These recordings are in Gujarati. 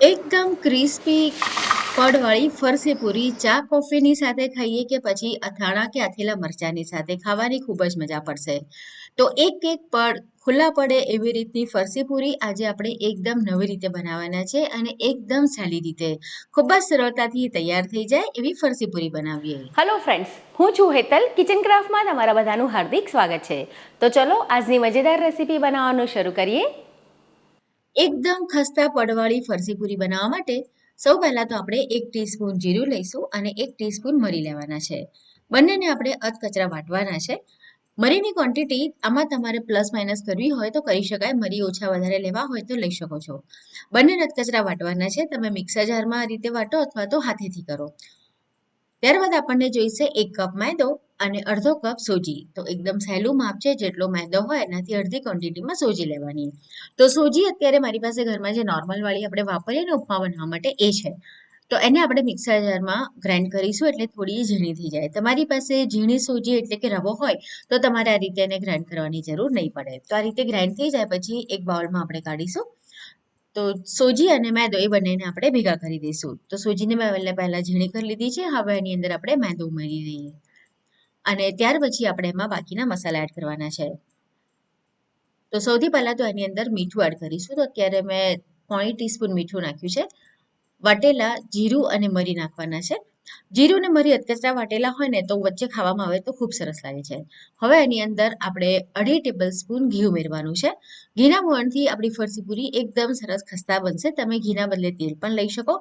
એકદમ ક્રિસ્પી પડવાળી ફરસી પૂરી, ચા, કોફીની સાથે ખાઈએ કે પછી અથાણા કે આથેલા મરચાંની સાથે ખાવાની ખૂબ જ મજા પડશે. તો એક એક પડ ખુલ્લા પડે એવી રીતની ફરસી પૂરી આજે આપણે એકદમ નવી રીતે બનાવવાના છે અને એકદમ સહેલી રીતે, ખૂબ જ સરળતાથી તૈયાર થઈ જાય એવી ફરસી પૂરી બનાવીએ. હલો ફ્રેન્ડ્સ હું છું હેતલ કિચન ક્રાફ્ટમાં તમારા બધાનું હાર્દિક સ્વાગત છે. તો ચલો આજની મજેદાર રેસીપી બનાવવાનું શરૂ કરીએ. એકદમ ખસ્તા પડવાળી ફરસી પૂરી બનાવવા માટે સૌ પહેલાં તો આપણે એક ટીસ્પૂન જીરું લઈશું અને એક ટીસ્પૂન મરી લેવાના છે. બંનેને આપણે અધકચરા વાટવાના છે. મરીની ક્વોન્ટિટી આમાં તમારે પ્લસ માઇનસ કરવી હોય તો કરી શકાય, મરી ઓછા વધારે લેવા હોય તો લઈ શકો છો. બંને અધકચરા વાટવાના છે, તમે મિક્સર જારમાં આ રીતે વાટો અથવા તો હાથેથી કરો. ત્યારબાદ આપણને જોઈશે એક કપ મેદો અને અડધો કપ સોજી. તો એકદમ સહેલું માપ છે, જેટલો મેદો હોય એનાથી અડધી ક્વોન્ટિટીમાં સોજી લેવાની તો સોજી અત્યારે મારી પાસે ઘરમાં જે નોર્મલ વાળી આપણે વાપરીએ ને ઉપમા બનાવવા માટે એ છે. તો એને આપણે મિક્સર જારમાં ગ્રાઇન્ડ કરીશું એટલે થોડી ઝીણી થઈ જાય. તમારી પાસે ઝીણી સોજી એટલે કે રવો હોય, તો તમારે આ રીતે એને ગ્રાઇન્ડ કરવાની જરૂર નહીં પડે. તો આ રીતે ગ્રાઇન્ડ થઈ જાય પછી એક બાઉલમાં આપણે કાઢીશું. તો સોજી અને મેદો એ બંનેને આપણે ભેગા કરી દઈશું. તો સોજીને મેં પહેલાં ઝીણી કરી લીધી છે, હવે એની અંદર આપણે મેદો ઉમેરી દઈએ. અને ત્યાર પછી આપણે એમાં બાકીના મસાલા એડ કરવાના છે. તો સૌથી પહેલાં તો એની અંદર મીઠું એડ કરીશું. તો અત્યારે મેં પોણી ટીસ્પૂન મીઠું નાખ્યું છે. વાટેલા, જીરું અને મરી નાખવાના છે. જીરું ને મરી અધકચરા વાટેલા હોય ને તો વચ્ચે ખાવામાં આવે તો ખૂબ સરસ લાગે છે. હવે એની અંદર આપણે અઢી ટેબલ સ્પૂન ઘી ઉમેરવાનું છે. ઘીના મોણથી આપણી ફરસી પૂરી એકદમ સરસ ખસ્તા બનશે. તમે ઘીના બદલે તેલ પણ લઈ શકો.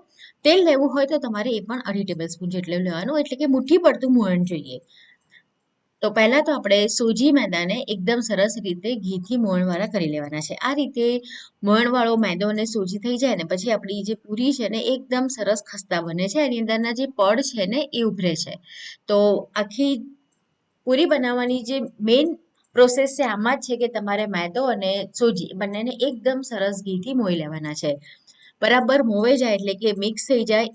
તેલ લેવું હોય તો તમારે એ પણ અઢી ટેબલ સ્પૂન જેટલું લેવાનું, એટલે કે મુઠ્ઠી પડતું મોણ જોઈએ. તો પહેલાં તો આપણે સોજી મેદાને એકદમ સરસ રીતે ઘીથી મોણવાળા કરી લેવાના છે. આ રીતે મોણવાળો મેદો અને સોજી થઈ જાય ને પછી આપણી જે પૂરી છે ને એકદમ સરસ ખસ્તા બને છે. એની અંદરના જે પડ છે ને એ ઉભરે છે. તો આખી પૂરી બનાવવાની જે મેઇન પ્રોસેસ છે આમાં જ છે કે તમારે મેદો અને સોજી બંનેને એકદમ સરસ ઘીથી મોઈ લેવાના છે. બરાબર મોવાઈ જાય એટલે કે મિક્સ થઈ જાય.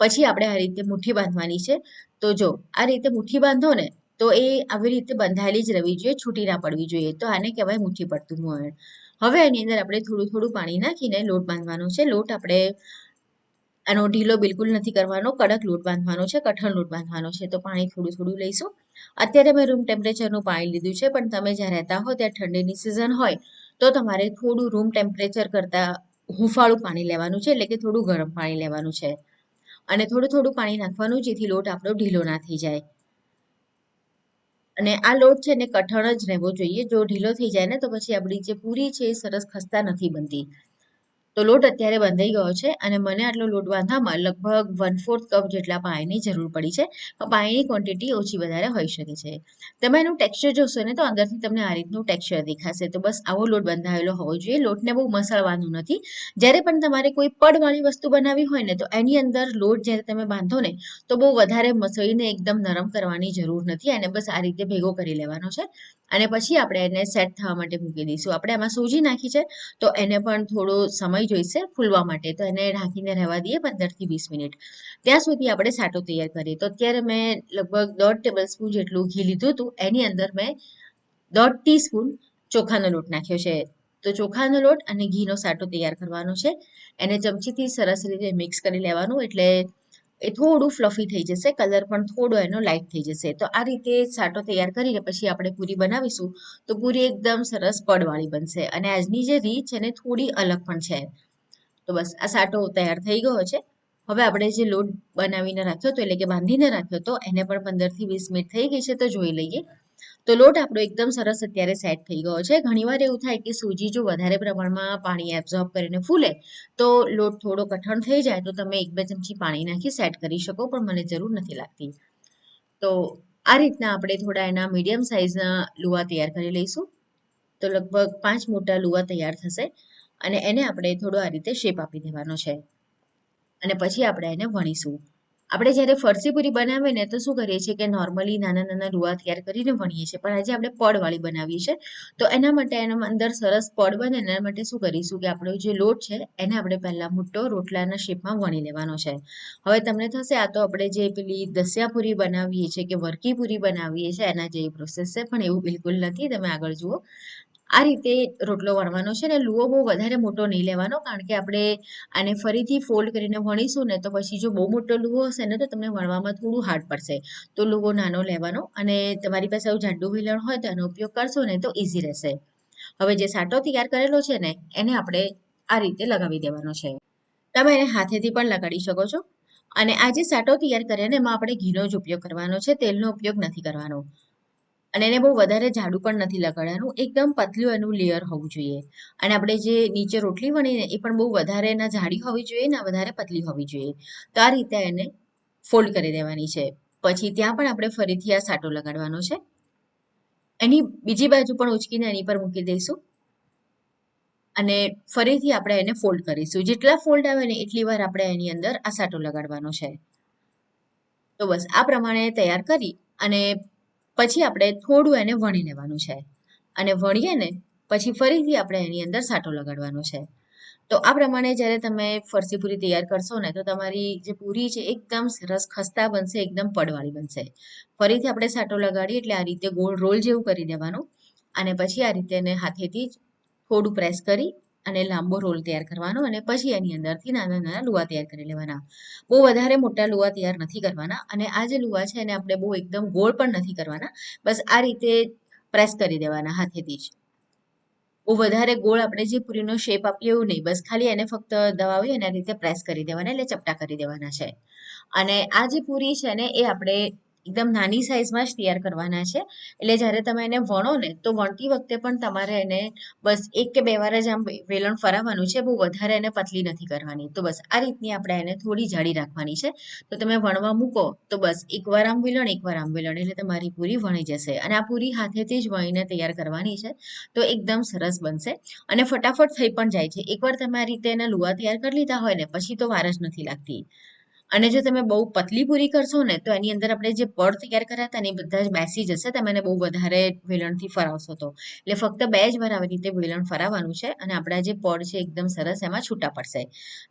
પછી આપણે આ રીતે મુઠ્ઠી બાંધવાની છે. તો જો આ રીતે મુઠ્ઠી બાંધો ને તો એ આવી રીતે બંધાયેલી જ રહેવી જોઈએ, છૂટી ના પડવી જોઈએ. તો આને કહેવાય મુઠ્ઠી પડતું મોહન હવે એની અંદર આપણે થોડું થોડું પાણી નાખીને લોટ બાંધવાનો છે. લોટ આપણે આનો ઢીલો બિલકુલ નથી કરવાનો. કડક લોટ બાંધવાનો છે, કઠણ લોટ બાંધવાનો છે. તો પાણી થોડું થોડું લઈશું. અત્યારે મેં રૂમ ટેમ્પરેચરનું પાણી લીધું છે, પણ તમે જ્યાં રહેતા હો ત્યાં ઠંડીની સિઝન હોય, તો તમારે થોડું રૂમ ટેમ્પરેચર કરતાં હુંફાળું પાણી લેવાનું છે, એટલે કે થોડું ગરમ પાણી લેવાનું છે. અને થોડું થોડું પાણી નાખવાનું જેથી લોટ આપણો ઢીલો ના થઈ જાય. અને આ લોટ છે ને કઠણ જ રહેવો જોઈએ. જો ઢીલો થઈ જાય ને તો પછી આપણી જે પૂરી છે એ સરસ ખસ્તા નથી બનતી. તો લોટ અત્યારે બંધાઈ ગયો છે અને મને આટલો લોટ બાંધવામાં લગભગ વન ફોર્થ કપ જેટલા પાણીની જરૂર પડી છે. પાણીની ક્વોન્ટિટી ઓછી વધારે હોઈ શકે છે. તમે એનું ટેક્સચર જોશો ને તો અંદરથી તમને આ રીતનું ટેક્સચર દેખાશે. તો બસ આવો લોટ બંધાયેલો હોવો જોઈએ. લોટને બહુ મસળવાનું નથી. જ્યારે પણ તમારે કોઈ પડવાળી વસ્તુ બનાવવી હોય ને તો એની અંદર લોટ જ્યારે તમે બાંધો ને તો બહુ વધારે મસળીને એકદમ નરમ કરવાની જરૂર નથી અને બસ આ રીતે ભેગો કરી લેવાનો છે. અને પછી આપણે એને સેટ થવા માટે મૂકી દઈશું. આપણે એમાં સૂજી નાખી છે. તો એને પણ થોડો સમય જોઈશે ફૂલવા માટે, તો એને ઢાંકીને રહેવા દઈએ પંદરથી વીસ મિનિટ. ત્યાં સુધી આપણે સાટો તૈયાર કરીએ. તો અત્યારે મેં લગભગ દોઢ ટેબલ સ્પૂન જેટલું ઘી લીધું હતું. એની અંદર મેં દોઢ ટીસ્પૂન ચોખાનો લોટ નાખ્યો છે. તો ચોખાનો લોટ અને ઘીનો સાટો તૈયાર કરવાનો છે. એને ચમચીથી સરસ રીતે મિક્સ કરી લેવાનું. એટલે એ થોડું ફ્લફી થઈ જશે કલર પણ થોડો એનો લાઇટ થઈ જશે. તો આ રીતે સાટો તૈયાર કરીને પછી આપણે પૂરી બનાવીશું. તો પૂરી એકદમ સરસ પડવાળી બનશે. અને આજની જે રીત છે ને, થોડી અલગ પણ છે. તો બસ, આ સાટો તૈયાર થઈ ગયો છે. હવે આપણે જે લોટ બનાવીને રાખ્યો હતો, એટલે કે બાંધીને રાખ્યો હતો, એને પણ પંદરથી વીસ મિનિટ થઈ ગઈ છે, તો જોઈ લઈએ. તો લોટ આપણો એકદમ સરસ અત્યારે સેટ થઈ ગયો છે. ઘણીવાર એવું થાય કે સૂજી જો વધારે પ્રમાણમાં પાણી એબ્ઝોર્બ કરીને ફૂલે, તો લોટ થોડો કઠણ થઈ જાય તો તમે એક બે ચમચી પાણી નાખી સેટ કરી શકો, પણ મને જરૂર નથી લાગતી. તો આ રીતના આપણે થોડા એના મીડિયમ સાઇઝના લુવા તૈયાર કરી લઈશું. તો લગભગ પાંચ મોટા લુવા તૈયાર થશે અને એને આપણે થોડો આ રીતે શેપ આપી દેવાનો છે. અને પછી આપણે એને વણીશું. આપણે જ્યારે ફરસી પૂરી બનાવીએ ને તો શું કરીએ છીએ કે નોર્મલી નાના નાના રૂવા તૈયાર કરીને વણીએ છીએ. પણ આજે આપણે પડવાળી બનાવીએ છીએ. તો એના માટે એના અંદર સરસ પડ બને એના માટે શું કરીશું કે આપણો જે લોટ છે એને આપણે પહેલાં મોટો રોટલાના શેપમાં વણી લેવાનો છે. હવે તમને થશે આ તો આપણે જે પેલી દસિયા પૂરી બનાવીએ છીએ કે વરકી પૂરી બનાવીએ છીએ એના જેવી પ્રોસેસ છે, પણ એવું બિલકુલ નથી. તમે આગળ જુઓ. આ રીતે રોટલો વણવાનો છે ને લુઓ બહુ વધારે મોટો નહીં લેવાનો, કારણ કે આપણે આને ફરીથી ફોલ્ડ કરીને વણીશું ને તો પછી જો બહુ મોટો લુઓ હશે ને તો તમને વણવામાં થોડું હાર્ડ પડશે. તો લુઓ નાનો લેવાનો અને તમારી પાસે આવું જાડું વેલણ હોય તો એનો ઉપયોગ કરશો ને તો ઇઝી રહેશે. હવે જે સાટો તૈયાર કરેલો છે ને, એને આપણે આ રીતે લગાવી દેવાનો છે. તમે એને હાથેથી પણ લગાડી શકો છો. અને આ જે સાટો તૈયાર કર્યા ને એમાં આપણે ઘીનો જ ઉપયોગ કરવાનો છે, તેલનો ઉપયોગ નથી કરવાનો. અને એને બહુ વધારે જાડું પણ નથી લગાડવાનું, એકદમ પતલું એનું લેયર હોવું જોઈએ. અને આપણે જે નીચે રોટલી વણીને એ પણ બહુ વધારે ના જાડી હોવી જોઈએ ના વધારે પતલી હોવી જોઈએ. તો આ રીતે એને ફોલ્ડ કરી દેવાની છે. પછી ત્યાં પણ આપણે ફરીથી આ સાટો લગાડવાનો છે. એની બીજી બાજુ પણ ઉચકીને એની પર મૂકી દઈશું. અને ફરીથી આપણે એને ફોલ્ડ કરીશું. જેટલા ફોલ્ડ આવે ને એટલી વાર આપણે એની અંદર આ સાટો લગાડવાનો છે. તો બસ આ પ્રમાણે તૈયાર કરી અને પછી આપણે થોડું એને વણી લેવાનું છે. અને વણીએ ને પછી ફરીથી આપણે એની અંદર સાટો લગાડવાનો છે. તો આ પ્રમાણે જ્યારે તમે ફરસી પૂરી તૈયાર કરશો ને, તો તમારી જે પૂરી છે એકદમ સરસ ખસ્તા બનશે, એકદમ પડવાળી બનશે. ફરીથી આપણે સાટો લગાડીએ એટલે આ રીતે ગોળ રોલ જેવું કરી દેવાનું. અને પછી આ રીતે એને હાથેથી થોડું પ્રેસ કરી અને લાંબો રોલ તૈયાર કરવાનો અને પછી એની અંદરથી નાના નાના લુવા તૈયાર કરી લેવાના. બહુ વધારે મોટા લુવા તૈયાર નથી કરવાના અને આ જે લુવા છે એને આપણે બહુ એકદમ ગોળ પણ નથી કરવાના. બસ આ રીતે પ્રેસ કરી દેવાના હાથેથી જ. બહુ વધારે ગોળ આપણે જે પૂરીનો શેપ આપીએ એવું નહીં. બસ ખાલી એને ફક્ત દબાવી અને આ રીતે પ્રેસ કરી દેવાના એટલે ચપટા કરી દેવાના છે. અને આ જે પૂરી છે ને એ આપણે એકદમ નાની સાઈઝમાં જ તૈયાર કરવાના છે. એટલે જ્યારે તમે એને વણો ને, તો વણતી વખતે પણ તમારે એને બસ એક કે બે વાર જ આમ વેલણ ફરાવવાનું છે. બહુ વધારે એને પતલી નથી કરવાની. તો બસ આ રીતની આપણે એને થોડી જાડી રાખવાની છે. તો તમે વણવા મૂકો, તો બસ એકવાર આમ વેલણ એકવાર આમ વેલણ. એટલે તમારી પૂરી વણી જશે. અને આ પૂરી હાથેથી જ વણીને તૈયાર કરવાની છે. તો એકદમ સરસ બનશે. અને ફટાફટ થઈ પણ જાય છે. એકવાર તમે આ રીતે એના લુવા તૈયાર કરી લીધા હોય ને, પછી તો વાર જ નથી લાગતી. અને જો તમે બહુ પતલી પૂરી કરશો ને, તો એની અંદર આપણે જે પડ તૈયાર કર્યા હતા ને એ બધા જ બેસી જશે તમે બહુ વધારે વેલણથી ફરાવશો તો. એટલે ફક્ત બે જ વાર આવી રીતે વેલણ ફરાવવાનું છે અને આપણા જે પડ છે એકદમ સરસ એમાં છૂટા પડશે.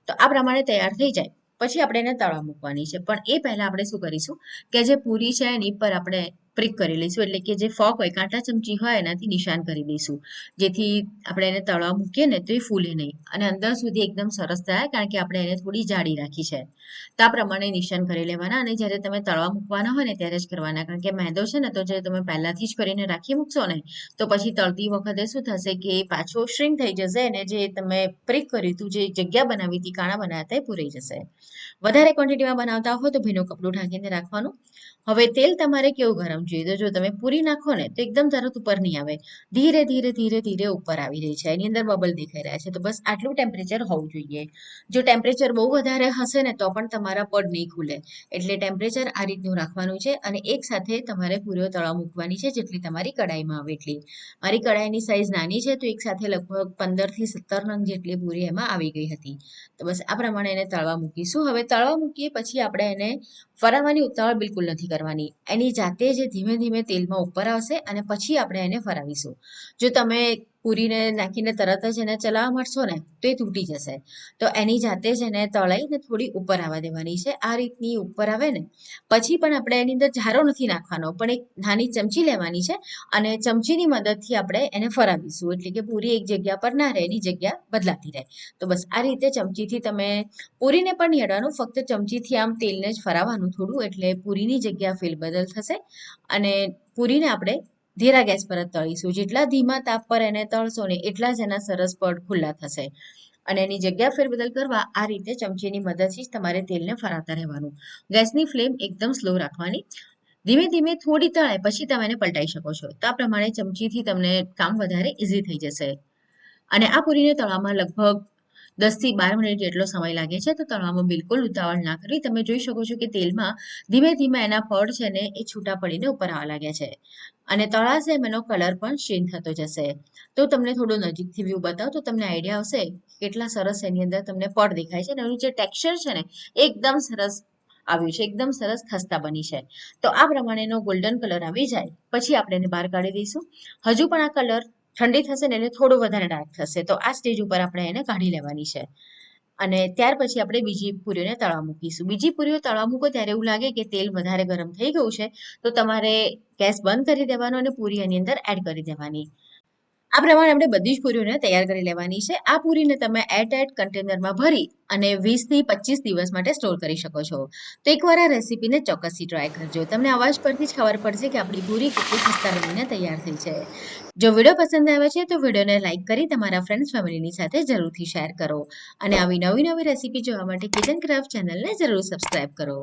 તો આ પ્રમાણે તૈયાર થઈ જાય. પછી આપણે એને તળવા મૂકવાની છે. પણ એ પહેલા આપણે શું કરીશું કે જે પૂરી છે એની પર આપણે પ્રિક કરી લઈશું. એટલે કે જે ફોક હોય, કાંટા ચમચી હોય, એનાથી નિશાન કરી દઈશું. જેથી આપણે એને તળવા મૂકીએ ને તો એ ફૂલે નહીં. અને અંદર સુધી એકદમ સરસ થાય, કારણ કે આપણે એને થોડી જાડી રાખી છે. તો આ પ્રમાણે નિશાન કરી લેવાના. અને જ્યારે તમે તળવા મૂકવાના હોય ને, ત્યારે જ કરવાના. કારણ કે મેંદો છે ને, તો જે તમે પહેલાથી જ કરીને રાખી મૂકશો ને, તો પછી તળતી વખતે શું થશે કે પાછો શ્રિંક થઈ જશે અને જે તમે પ્રિક કર્યું હતું, જે જગ્યા બનાવી હતી, કાણા બનાવ્યા હતા, એ પૂરાઈ જશે. વધારે ક્વોન્ટિટીમાં બનાવતા હોય તો ભીનું કપડું ઢાંકીને રાખવાનું. હવે તેલ તમારે કેવું ગરમ જોઈએ જો તમે પૂરી નાખો ને, તો એકદમ તરત ઉપર નહીં આવે. ધીરે ધીરે ધીરે ધીરે ઉપર આવી રહી છે. એની અંદર બબલ દેખાઈ રહ્યા છે. તો બસ આટલું ટેમ્પરેચર હોવું જોઈએ. જો ટેમ્પરેચર બહુ વધારે હશે ને, તો પણ તમારા પડ નહીં ખુલે. એટલે ટેમ્પરેચર આ રીતનું રાખવાનું છે અને એક સાથે તમારે પૂરીઓ તળાવ મૂકવાની છે જેટલી તમારી કડાઈમાં આવે એટલી. મારી કડાઈની સાઈઝ નાની છે, તો એક સાથે લગભગ પંદરથી સત્તર નંગ જેટલી પૂરી એમાં આવી ગઈ હતી. તો બસ આ પ્રમાણે એને તળવા મૂકીશું. હવે તળવા મૂકીએ પછી આપણે એને ફરાવવાની ઉતાવળ બિલકુલ નથી કરવાની. એની જાતે જ ધીમે ધીમે તેલમાં ઉપર આવશે અને પછી આપણે એને ફરાવીશું. જો તમે પૂરીને નાખીને તરત જ એને ચલાવવા માંડશો ને, તો એ તૂટી જશે. તો એની જાતે જ એને તળાઈને થોડી ઉપર આવવા દેવાની છે. આ રીતની ઉપર આવે ને, પછી પણ આપણે એની અંદર ઝારો નથી નાખવાનો, પણ એક નાની ચમચી લેવાની છે અને ચમચીની મદદથી આપણે એને ફરાવીશું. એટલે કે પૂરી એક જગ્યા પર ના રહે, એની જગ્યા બદલાતી રહે. તો બસ આ રીતે ચમચીથી તમે પૂરીને પણ નીડવાનું ફક્ત ચમચીથી આમ તેલને જ ફરાવવાનું થોડું, એટલે પૂરીની જગ્યા ફેરબદલ થશે. અને પૂરીને આપણે ધીરા ગેસ પર જ તળીશું. જેટલા ધીમા તાપ પર એને તળશો ને એટલા જ એના સરસ પડ ખુલ્લા થશે. અને એની જગ્યા ફેરબદલ કરવા આ રીતે ચમચીની મદદથી જ તમારે તેલને ફરાવતા રહેવાનું. ગેસની ફ્લેમ એકદમ સ્લો રાખવાની. ધીમે ધીમે થોડી તળાય પછી તમે એને પલટાઈ શકો છો. તો આ પ્રમાણે ચમચીથી તમને કામ વધારે ઇઝી થઈ જશે. અને આ પૂરીને તળવામાં લગભગ દસથી બાર મિનિટ જેટલો સમય લાગે છે, તો તળવામાં બિલકુલ ઉતાવળ ના કરવી. તમે જોઈ શકો છો કે તેલમાં ધીમે ધીમે એના પડ છે ને એ છૂટા પડીને ઉપર આવવા લાગ્યા છે. અને તળાશે એમ એનો કલર પણ ચેન્જ થતો જશે. તો તમને થોડો નજીકથી વ્યૂ બતાવો, તો તમને આઈડિયા આવશે કેટલા સરસ એની અંદર તમને પડ દેખાય છે અને એનું જે ટેક્સચર છે ને એકદમ સરસ આવ્યું છે, એકદમ સરસ ખસ્તા બની છે. તો આ પ્રમાણેનો ગોલ્ડન કલર આવી જાય. પછી આપણે એને બહાર કાઢી દઈશું. હજુ પણ આ કલર ઠંડી થશે ને એટલે થોડો વધારે ડાર્ક થશે. તો આ સ્ટેજ ઉપર આપણે એને કાઢી લેવાની છે. અને ત્યાર પછી આપણે બીજી પૂરીઓને તળવા મૂકીશું. બીજી પૂરીઓ તળવા મૂકો ત્યારે એવું લાગે કે તેલ વધારે ગરમ થઈ ગયું છે, તો તમારે ગેસ બંધ કરી દેવાનો અને પૂરી એની અંદર એડ કરી દેવાની. આ પ્રમાણે આપણે બધી જ પૂરીઓને તૈયાર કરી લેવાની છે. આ પૂરીને તમે એરટાઇટ કન્ટેનરમાં ભરી અને વીસથી પચીસ દિવસ માટે સ્ટોર કરી શકો છો. તો એકવાર આ રેસીપીને ચોક્કસથી ટ્રાય કરજો. તમને અવાજ પરથી જ ખબર પડશે કે આપણી પૂરી કેટલી સસ્તા બનીને તૈયાર થઈ છે. જો વીડિયો પસંદ આવે છે તો વિડીયોને લાઇક કરી તમારા ફ્રેન્ડ્સ ફેમિલીની સાથે જરૂરથી શેર કરો. અને આવી નવી નવી રેસીપી જોવા માટે કિચન ક્રાફ્ટ ચેનલને જરૂર સબસ્ક્રાઇબ કરો.